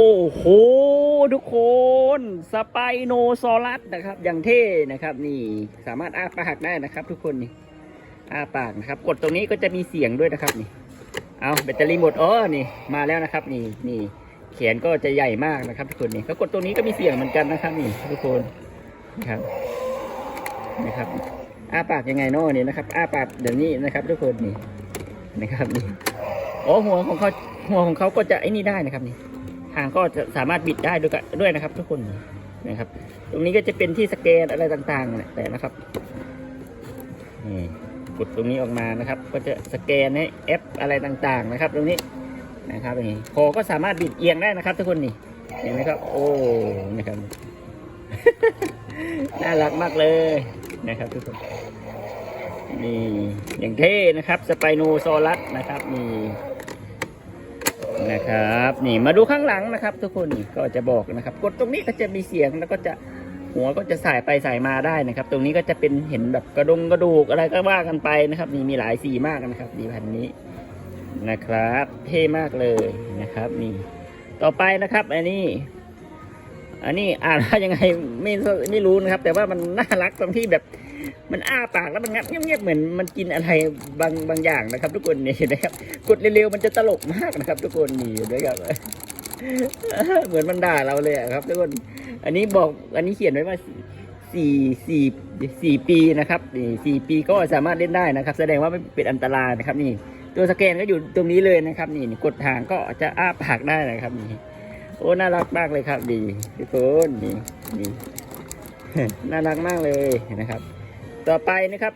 อ้โห ทุกคน สไปโนซอรัสนะครับ อย่างเท่นะครับ นี่สามารถอ้าปากได้นะครับ ทุกคนนี่อ้าปากนะครับ กดตรงนี้ก็จะมีเสียงด้วยนะครับนี่ เอาแบตเตอรี่หมดอ๋อนี่ มาแล้วนะครับ นี่นี่แขนก็จะใหญ่มากนะครับ ทุกคนนี่ก็กดตรงนี้ก็มีเสียงเหมือนกันนะครับ นี่ ทุกคนนะครับนะครับอ้าปากยังไงเนาะนี่นะครับอ้าปากเดี๋ยวนี้นะครับ ทุกคนนี่นะครับนี่อ๋อหัวของเขาหัวของเขาก็จะไอ้นี่ได้นะครับนี่ หางก็จะสามารถบิดได้ด้วยนด้วยนะครับ ทุกคนนะครับ ตรงนี้ก็จะเป็นที่สแกนอะไรต่างๆเนี่ยแต่นะครับนี่กดตรงนี้ออกมานะครับ ก็จะสแกนให้แอปอะไรต่างๆ นะครับ ตรงนี้นะครับอย่างนี้คอก็สามารถบิดเอียงได้นะครับ ทุกคนนี่เห็นไหมครับ โอ้นะครับน่ารักมากเลยนะครับ ทุกคนนี่อย่างเท่นะครับสไปโนซอรัสนะครับนี่ นะครับ นี่มาดูข้างหลังนะครับ ทุกคนนี่ก็จะบอกนะครับ กดตรงนี้ก็จะมีเสียงแล้วก็จะหัวก็จะสายไปสายมาได้นะครับ ตรงนี้ก็จะเป็นเห็นแบบกระดงกระดูกอะไรก็ว่ากันไปนะครับ นี่มีหลายสีมากนะครับดีพันนี้นะครับเท่มากเลยนะครับ นี่ต่อไปนะครับ อันนี้ อันนี้อ่านว่ายังไงไม่ไม่รู้นะครับ แต่ว่ามันน่ารักตรงที่แบบ มันอ้าปากแล้วมันงับเงียบๆเหมือนมันกินอะไรบางบางอย่างนะครับ ทุกคนนี่นะครับ กดเร็วๆมันจะตลกมากนะครับ ทุกคนนี่ด้วยครับเหมือนมันด่าเราเลยครับ ทุกคน อันนี้บอกอันนี้เขียนไว้ว่าสี่สี่สี่ปีนะครับนี่สี่ปีก็สามารถเล่นได้นะครับ แสดงว่าไม่เป็นอันตรายนะครับ นี่ ตัวสแกนก็อยู่ตรงนี้เลยนะครับ นี่กดหางก็จะอ้าปากได้นะครับ นี่ โอ้น่ารักมากเลยครับ ดีทุกคนนี่นี่น่ารักมากเลยนะครับ ต่อไปนะครับ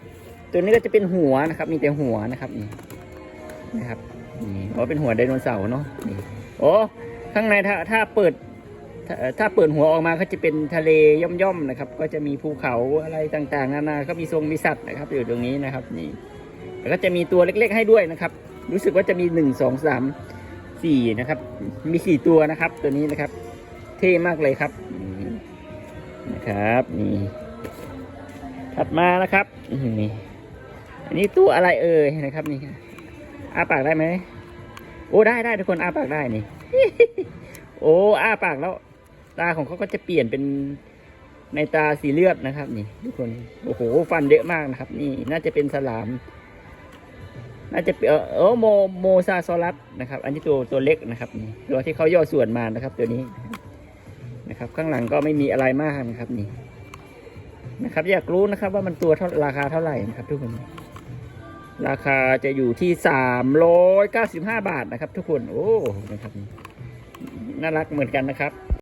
ตัวนี้ก็จะเป็นหัวนะครับ มีแต่หัวนะครับนี่นะครับนี่อ๋อเป็นหัวไดโนเสาร์เนาะนี่โอ้ข้างในถ้าถ้าเปิดถ้าเปิดหัวออกมาก็จะเป็นทะเลย่อมๆนะครับ ก็จะมีภูเขาอะไรต่างๆ นานาก็มีทรงมีสัตว์นะครับ อยู่ตรงนี้นะครับนี่แล้วก็จะมีตัวเล็กๆให้ด้วยนะครับ รู้สึกว่าจะมีหนึ่งสองสามสี่นะครับ มีสี่ตัวนะครับ ตัวนี้นะครับ เท่มากเลยครับนะครับนี่ ถัดมานะครับนี่อันนี้ตู้อะไรเอ่ยนะครับนี่อ้าปากได้ไหมโอ้ได้ได้ทุกคนอ้าปากได้นี่ โอ้อ้าปากแล้ว ตาของเขาก็จะเปลี่ยนเป็นในตาสีเลือดนะครับ นี่ ทุกคนโอ้โหฟันเยอะมากนะครับ นี่น่าจะเป็นสลาม น่าจะเป็นเออเออโมโมซาซอรัสนะครับ อันนี้ตัวตัวเล็กนะครับนี่ตัวที่เขาย่อส่วนมานะครับ ตัวนี้นะครับ ข้างหลังก็ไม่มีอะไรมากนะครับ นี่ นะครับ อยากรู้นะครับว่ามันตัวราคาเท่าไหร่นะครับ ทุกคน ราคาจะอยู่ที่สามร้อยเก้าสิบห้าบาทนะครับ ทุกคน โอ้นะครับน่ารักเหมือนกันนะครับ